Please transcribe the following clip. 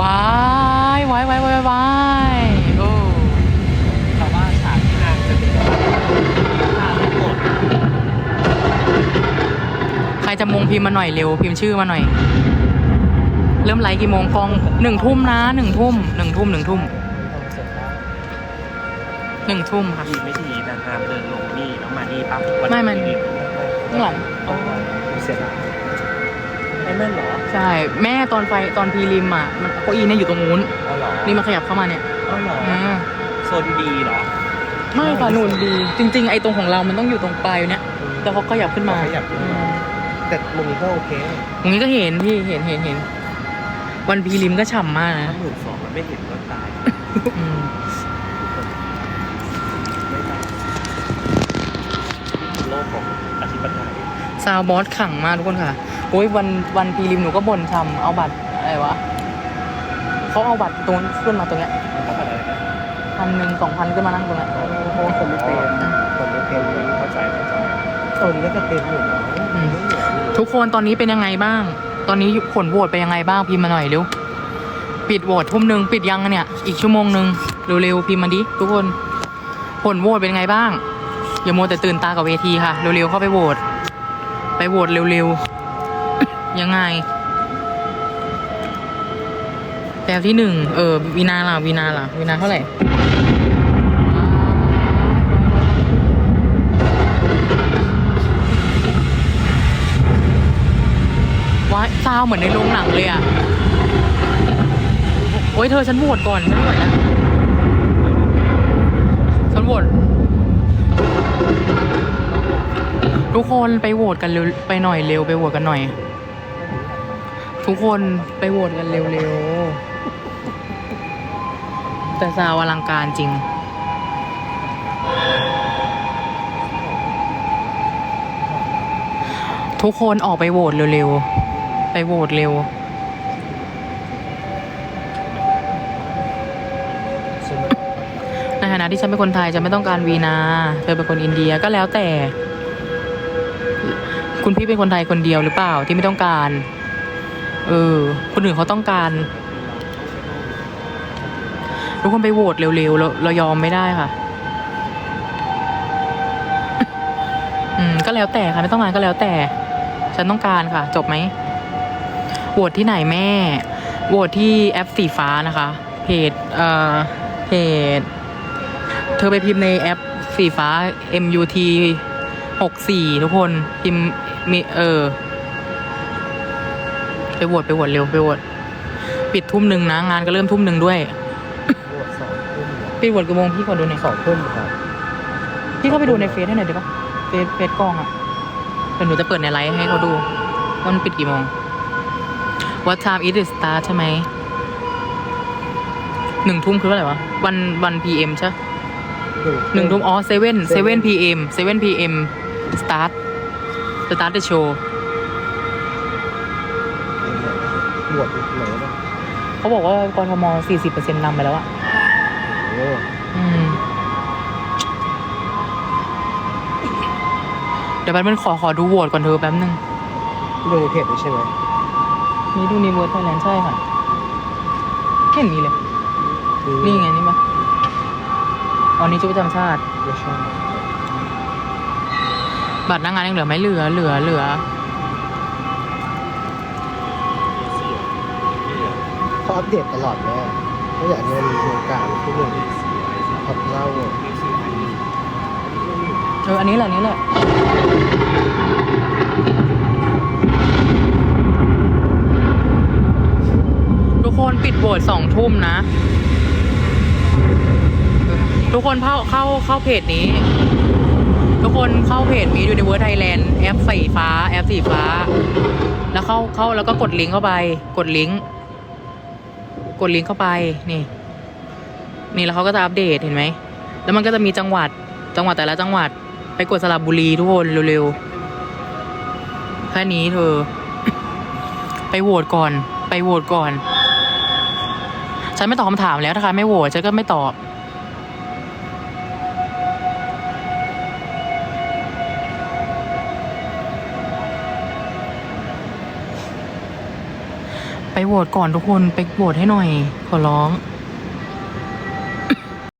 ว้ายวายวายวายวายโอ้แต่ว่าฉากที่นางจะเป็นฉากทั้งหมดใครจะมงพิมพ์มาหน่อยเร็วพิมพ์ชื่อมาหน่อย เริ่มไลฟ์กี่โมงกองหนึ่งทุ่มนะหนึ่งทุ่มหนึ่งทุ่มหนึ่งทุ่มต้องเสร็จแล้วหนึ่งทุ่มค่ะ ดีไม่ดีนางงามเดินลงนี่แล้วมานี่ปั๊บวัไม่มันนี้ข้างหลังเสียดายไอ้ แม่นเหรอใช่ แม่ตอนไฟตอนพีริมอะมันเก้าอี้เนี่ยอยู่ตรงนู้นเอาเหรอนี่มาขยับเข้ามาเนี่ยเอาเหรออ่าโซนดีเหรอไม่ค่ะหนุนดีจริง ๆ ไอ้ตรงของเรามันต้องอยู่ตรงปลายเนี่ยแต่เขาขยับขึ้นมาขยับขึ้นมาแต่มุมนี้ก็โอเคตรงนี้ก็เห็นพี่เห็นเห็นเห็นวันพีริมก็ฉ่ำมากนะถ้าหมื่นสองแล้วไม่เห็นก็ตายอืมไม่ตายโลกของอธิปไตยซาวบอสขังมากทุกคนค่ะ โอ้ยวันวันพีริมหนูก็บ่นทำเอาบัตรอะไรวะเขาเอาบัตรตรงขึ้นมาตรงเนี้ยเขาอะไรนะพันหนึ่งสองพันขึ้นมานั่งตรงเนี้ยเพราะว่าคนไม่เต็มคนไม่เต็มเข้าใจเข้าใจโซนนี้ก็จะเต็มอยู่เนาะอืมทุกคนตอนนี้เป็นยังไงบ้าง ตอนนี้ผลโหวตเป็นยังไงบ้างพิมพ์มาหน่อยเร็วปิดโหวตทุ่มหนึ่งปิดยังอะเนี่ย อีกชั่วโมงหนึ่งเร็วๆพิมพ์มาดิทุกคน ผลโหวตเป็นยังไงบ้างอย่ามัวแต่ตื่นตากับเวทีค่ะ เร็วๆเข้าไปโหวตไปโหวตเร็วๆ ยังไง แต้มที่หนึ่ง เออวีนาล่ะวีนาล่ะวีนาเท่าไหร่ว้ายซาวเหมือนในโรงหนังเลยอะ โอ้ยเธอฉันโหวตก่อนฉันไม่ไหวแล้วฉันโหวตทุกคนไปโหวตกันเร็วไปหน่อยเร็วไปโหวตกันหน่อย ทุกคนไปโหวตกันเร็วๆ แต่ซาวอลังการจริง ทุกคนออกไปโหวตเร็วๆ ไปโหวตเร็วในฐานะที่ฉันเป็นคนไทยจะไม่ต้องการวีนา เธอเป็นคนอินเดียก็แล้วแต่ คุณพี่เป็นคนไทยคนเดียวหรือเปล่าที่ไม่ต้องการ เออ คนอื่นเขาต้องการทุกคนไปโหวตเร็วๆเราเรายอมไม่ได้ค่ะ อืม ก็แล้วแต่ค่ะ ไม่ต้องการก็แล้วแต่ ฉันต้องการค่ะ จบไหมโหวตที่ไหนแม่ โหวตที่แอปสีฟ้านะคะ เพจ เอ่อ เพจ เธอไปพิมพ์ในแอปสีฟ้า MUT หกสี่ทุกคน พิมพ์มีเออ ไปโหวตไปโหวตเร็วไปโหวตปิดทุ่มหนึ่งนะ งานก็เริ่มทุ่มหนึ่งด้วยบวชสองทุ่มเหรอปิดโหวตกี่โมงพี่ขอดูหน่อยสองทุ่มครับพี่เข้าไปดูในเฟซให้หน่อยได้ปะเฟซเฟซกล้องอะเดี๋ยวหนูจะเปิดในไลฟ์ให้เขาดูว่ามันปิดกี่โมง What time is it start ใช่ไหมหนึ่งทุ่มคือเท่าไหร่วะวันวัน PM ใช่หนึ่งทุ่มอ๋อเซเว่นเซเว่นพีเอ็มเซเว่นพีเอ็มส ตาร์ทสตาร์ทเดอะโชว์บวชไหนวะเขาบอกว่ากทมสี่สิบเปอร์เซ็นต์นำไปแล้วอะโอ้อืม เดี๋ยวแป๊บนึงขอขอดูโหวตก่อนเธอแป๊บนึง ดูในเพจด้วยใช่ไหมนี่ดูในเวิร์ดไทยแลนด์ใช่ค่ะไม่เห็นมีเลย นี่ไงนี่ปะอ๋อนี่ชุดประจำชาติ ไม่ใช่ บัตรหน้างานยังเหลือไหมเหลือเหลือเหลือ เขา อัปเดตตลอดแม่ไม่อยากเงินวงการทุกคนขับเล่าเอออันนี้แหละอันนี้แหละทุกคนปิดโหวตสองทุ่มนะ ทุกคนเข้าเข้าเข้าเพจนี้ ทุกคนเข้าเพจมียูนิเวิร์สไทยแลนด์แอปสีฟ้า แอปสีฟ้า แล้วเข้าเข้าแล้วก็กดลิงก์เข้าไป กดลิงก์ กดลิงก์เข้าไปนี่ นี่แล้วเขาก็จะอัปเดตเห็นไหมแล้วมันก็จะมีจังหวัดจังหวัดแต่ละจังหวัด ไปกดสลับบุรีทุกคนเร็วๆแค่นี้เธอ ไปโหวตก่อน ไปโหวตก่อน ฉันไม่ตอบคำถามแล้วถ้าใครไม่โหวตฉันก็ไม่ตอบ โหวตก่อนทุกคนไปโหวตให้หน่อย ขอร้อง